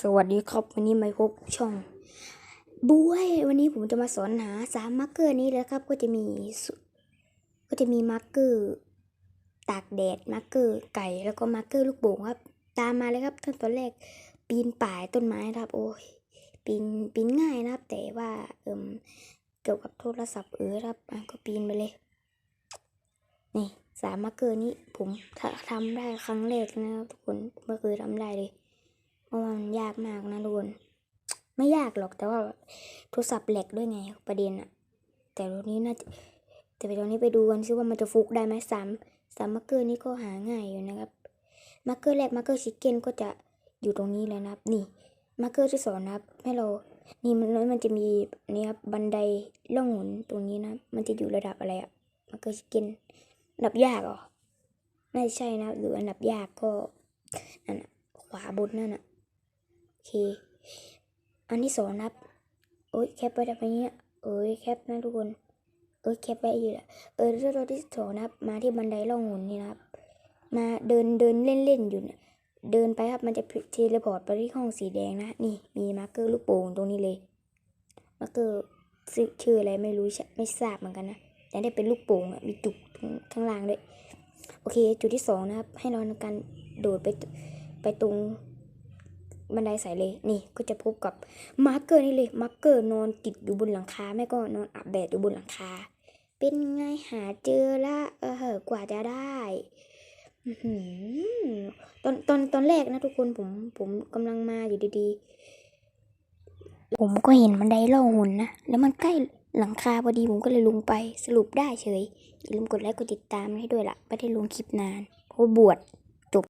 สวัสดีครับ วันนี้มาพบช่องบุ้ยวันนี้ผมจะมาสอนหาสามมาร์กเกอร์นี้แล้วครับ ก็จะมี ก็จะมีมาร์กเกอร์ตากแดดมาร์กเกอร์ไก่แล้วก็มาร์กเกอร์ลูกโป่งครับ ตามมาเลยครับขั้นตอนแรกปีนป่ายต้นไม้ครับ โอ้ยปีนปีนง่ายนะครับ แต่ว่าเอิมเกี่ยวกับโทรศัพท์เออครับก็ปีนไปเลยนี่สามมาร์กเกอร์นี้ผมถ้าทำได้ครั้งแรกนะครับทุกคนไม่เคยทำได้เลย เพราะว่ามันยากมากนะทุกคนไม่ยากหรอกแต่ว่าโทรศัพท์แหลกด้วยไงประเด็นอะแต่ตรงนี้น่าจะแต่ไปตรงนี้ไปดูกันซิว่ามันจะฟุกได้ไหมสามสามมาร์เกอร์นี้ก็หาง่ายอยู่นะครับมาร์เกอร์แรกมาร์เกอร์ชิคเก้นก็จะอยู่ตรงนี้เลยนะครับ นี่มาร์เกอร์ที่สองนะครับให้เรานี่มันมันจะมีนี่ครับบันไดล่องหนตรงนี้นะ มันจะอยู่ระดับอะไรอะมาร์เกอร์ชิคเก้นระดับยากเหรอไม่ใช่นะหรืออันดับยากก็นั่นน่ะขวาบนนั่นน่ะ เค อันที่สองนะครับโอ้ยแคปไปทำไมเนี่ยเอ้ยแคปนะทุกคน เอ้ยแคปไปอยู่แหละเออแล้วตัวที่สองนะครับ มาที่บันไดล่องหนนี่นะครับ มาเดินเดินเล่นเล่นอยู่เนี่ยเดินไปครับมันจะเทเลพอร์ตไปที่ห้องสีแดงนะ นี่มีมาร์กเกอร์ลูกโป่งตรงนี้เลยมาร์กเกอร์ชื่อชื่ออะไรไม่รู้ไม่ทราบเหมือนกันนะแต่ได้เป็นลูกโป่งอะมีจุกข้างล่างด้วย โอเค จุดที่สองนะครับ ให้เราในการโดดไปไปตรง บันไดสายเลยนี่ก็จะพบกับมาร์กเกอร์นี่เลยมาร์กเกอร์นอนติดอยู่บนหลังคาไม่ก็นอนอาบแดดอยู่บนหลังคา เป็นไงหาเจอละเออเหอะกว่าจะได้ตอนตอนตอนแรกนะทุกคนผมผมกำลังมาอยู่ดีๆ ผมก็เห็นบันไดล่องหุ่นนะ แล้วมันใกล้หลังคาพอดีผมก็เลยลงไปสรุปได้เฉยอย่าลืมกดไลค์กดติดตามให้ด้วยล่ะไม่ได้ลงคลิปนานเพราะบวช